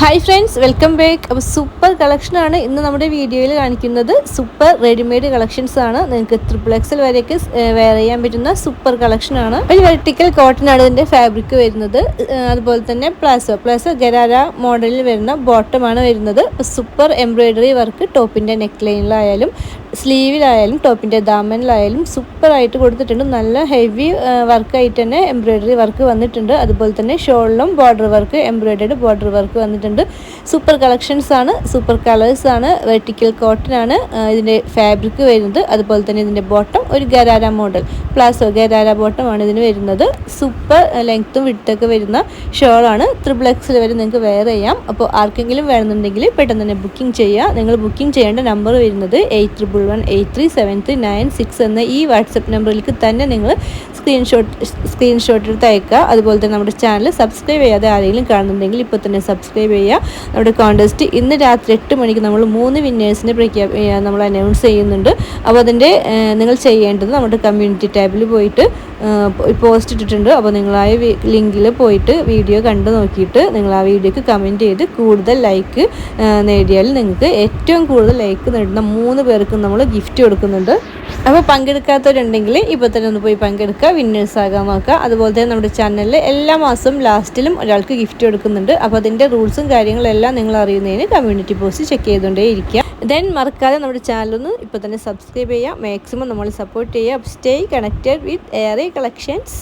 Hi friends welcome back അപ്പോൾ super കളക്ഷനാണ് ഇന്ന് നമ്മുടെ വീഡിയോയിൽ കാണിക്കുന്നത്. സൂപ്പർ റെഡിമെയ്ഡ് കളക്ഷൻസ് ആണ്. നിങ്ങൾക്ക് ട്രിപ്പിൾ എക്സൽ വരെയൊക്കെ വെയർ ചെയ്യാൻ പറ്റുന്ന സൂപ്പർ കളക്ഷനാണ് ഒരു വെർട്ടിക്കൽ കോട്ടൺ ആണ് ഇതിന്റെ ഫാബ്രിക് വരുന്നത്. അതുപോലെ തന്നെ പ്ലാസോ പ്ലാസോ ഗരാര മോഡലിൽ വരുന്ന ബോട്ടമാണ് വരുന്നത്. സൂപ്പർ എംബ്രോയിഡറി വർക്ക് ടോപ്പിന്റെ നെക്ക് ലൈനിലായാലും സ്ലീവിലായാലും ടോപ്പിന്റെ ദാമനിലായാലും സൂപ്പറായിട്ട് കൊടുത്തിട്ടുണ്ട്. നല്ല ഹെവി വർക്കായിട്ട് തന്നെ എംബ്രോയ്ഡറി വർക്ക് വന്നിട്ടുണ്ട്. അതുപോലെ തന്നെ ഷോളിലും border work embroidery border work വന്നിട്ടുണ്ട്. സൂപ്പർ കളക്ഷൻസ് ആണ് സൂപ്പർ കളേഴ്സ് ആണ് വെർട്ടിക്കൽ കോട്ടൺ ആണ് ഇതിന്റെ ഫാബ്രിക് വരുന്നത്. അതുപോലെ തന്നെ ഇതിന്റെ ബോട്ടം ഒരു gharara model palazzo gharara bottom ആണ് ഇതിന് വരുന്നത്. സൂപ്പർ ലെങ്ത്തും വിട്ടൊക്കെ വരുന്ന ഷോളാണ്. ത്രിബിൾ എക്സിൽ വരെ നിങ്ങൾക്ക് വെയർ ചെയ്യാം. അപ്പോൾ ആർക്കെങ്കിലും വേണമെന്നുണ്ടെങ്കിൽ പെട്ടെന്ന് തന്നെ ബുക്കിംഗ് ചെയ്യുക. നിങ്ങൾ ബുക്കിംഗ് ചെയ്യേണ്ട നമ്പർ വരുന്നത് eight triple one eight three seven three nine six എന്ന ഈ വാട്സപ്പ് നമ്പറിലേക്ക് തന്നെ നിങ്ങൾ സ്ക്രീൻഷോട്ട് സ്ക്രീൻഷോട്ട് എടുത്ത് അയക്കുക. അതുപോലെ തന്നെ നമ്മുടെ ചാനൽ സബ്സ്ക്രൈബ് ചെയ്യാതെ ആരെങ്കിലും കാണുന്നുണ്ടെങ്കിൽ ഇപ്പോൾ തന്നെ സബ്സ്ക്രൈബ് ചെയ്യുക. നമ്മുടെ കോൺടെസ്റ്റ് ഇന്ന് രാത്രി എട്ട് മണിക്ക് നമ്മൾ മൂന്ന് വിന്നേഴ്സിനെ പ്രഖ്യാപ നമ്മൾ അനൗൺസ് ചെയ്യുന്നുണ്ട്. അപ്പോൾ അതിന്റെ നിങ്ങൾ ചെയ്യേണ്ടത് നമ്മുടെ കമ്മ്യൂണിറ്റി ടാബിൽ പോയിട്ട് പോസ്റ്റ് ഇട്ടിട്ടുണ്ട്. അപ്പോൾ നിങ്ങളായ ലിങ്കിൽ പോയിട്ട് വീഡിയോ കണ്ടു നോക്കിയിട്ട് നിങ്ങൾ ആ വീഡിയോക്ക് കമന്റ് ചെയ്ത് കൂടുതൽ ലൈക്ക് നേടിയാൽ നിങ്ങൾക്ക് ഏറ്റവും കൂടുതൽ ലൈക്ക് നേടുന്ന മൂന്ന് പേർക്കും നമ്മൾ ഗിഫ്റ്റ് കൊടുക്കുന്നുണ്ട്. അപ്പോൾ പങ്കെടുക്കാത്തവരുണ്ടെങ്കിൽ ഇപ്പോൾ തന്നെ ഒന്ന് പോയി പങ്കെടുക്കുക വിന്നേഴ്സ് ആകാൻ നോക്കുക അതുപോലെ തന്നെ നമ്മുടെ ചാനലിൽ എല്ലാ മാസവും ലാസ്റ്റിലും ഒരാൾക്ക് ഗിഫ്റ്റ് കൊടുക്കുന്നുണ്ട്. അപ്പോൾ അതിന്റെ റൂൾസും കാര്യങ്ങളെല്ലാം നിങ്ങൾ അറിയുന്നതിന് കമ്മ്യൂണിറ്റി പോസ്റ്റ് ചെക്ക് ചെയ്തുകൊണ്ടേ ഇരിക്കുക. ദെൻ മറക്കാതെ നമ്മുടെ ചാനലൊന്ന് ഇപ്പോൾ തന്നെ സബ്സ്ക്രൈബ് ചെയ്യുക. മാക്സിമം നമ്മൾ സപ്പോർട്ട് ചെയ്യുക. Stay connected with air collections